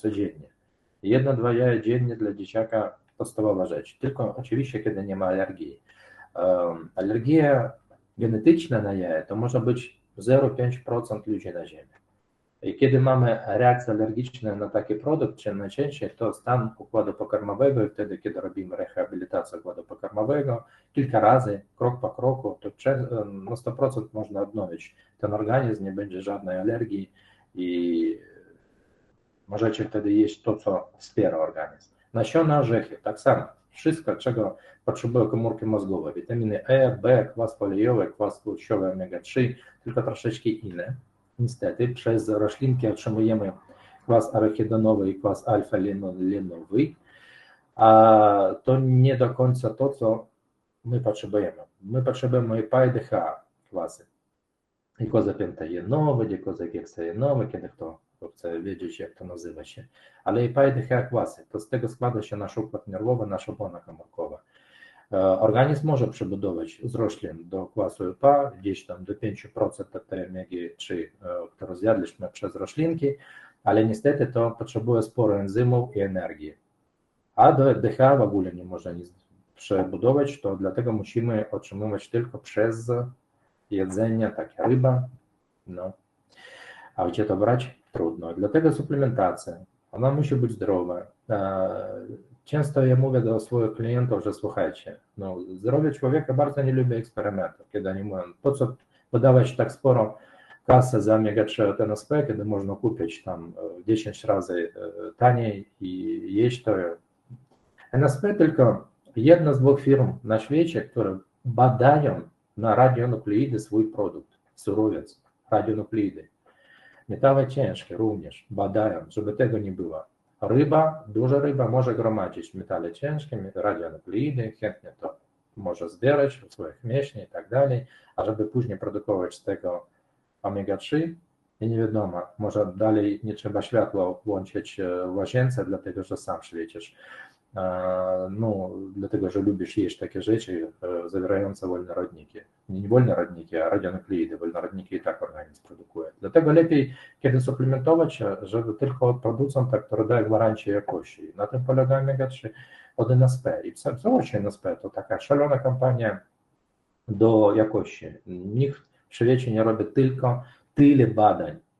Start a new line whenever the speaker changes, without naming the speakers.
codziennie. Jedno-dwa jaja dziennie dla dzieciaka podstawowa rzecz. Tylko oczywiście, kiedy nie ma alergii. Um, alergia genetyczna na jaja to może być 0,5% ludzi na Ziemi. I kiedy mamy reakcje alergiczne na taki produkt, czy najczęściej to stan układu pokarmowego wtedy, kiedy robimy rehabilitację układu pokarmowego, kilka razy, krok po kroku, to na 100% można odnowić ten organizm, nie będzie żadnej alergii i możecie wtedy jeść to, co wspiera organizm. Nasiona, orzechy, tak samo. Wszystko, czego potrzebują komórki mózgowe, witaminy E, B, kwas foliowy, kwas tłuszczowy omega-3, tylko troszeczkę inne niestety przez roślinki otrzymujemy kwas arachidonowy i kwas alfa-linowy, a to nie do końca to, co my potrzebujemy. My potrzebujemy EPA i DH kwasy. Dikozapentajenowy, dikozaheksajenowy, kiedy kto chce wiedzieć, jak to nazywa się. Ale i DH kwasy, to z tego składa się nasz układ nerwowy, nasza błona komórkowa. Organizm może przebudować z roślin do kwasu EPA, gdzieś tam do 5% tej omegi-3, które zjadliśmy przez roślinki, ale niestety to potrzebuje sporo enzymów i energii. A do DH w ogóle nie może nic przebudować, to dlatego musimy otrzymywać tylko przez jedzenie, takie ryba, no. A gdzie to brać? Trudno. Dlatego suplementacja, ona musi być zdrowa. Często ja mówię do swoich klientów, że słuchajcie, no, zdrowie człowieka bardzo nie lubi eksperymentów, kiedy oni mówią, po co wydawać tak sporo kasy za omega-3 od NSP, kiedy można kupić tam 10 razy taniej i jeść to. NSP tylko jedna z dwóch firm na świecie, które badają na radionukleidy swój produkt, surowiec, radionukleidy. Metale ciężkie również badają, żeby tego nie było. Ryba, duża ryba może gromadzić metale ciężkie, radionukleidy, chętnie to może zbierać w swoich mięśniach i tak dalej, a żeby później produkować z tego omega-3 i nie wiadomo, może dalej nie trzeba światła włączyć w łazience, dlatego że sam świecisz. No, dlatego że lubisz jeść takie rzeczy zawierające wolne rodniki. Nie wolne rodniki, a radionukleidy. Wolne rodniki i tak organizm produkuje. Dlatego lepiej, kiedy suplementować, żeby tylko od producenta, który daje gwarancję jakości. Na tym polega omega-3 od NSP. I całość NSP to taka szalona kampania do jakości. Nikt w świecie nie robi tylko tyle badań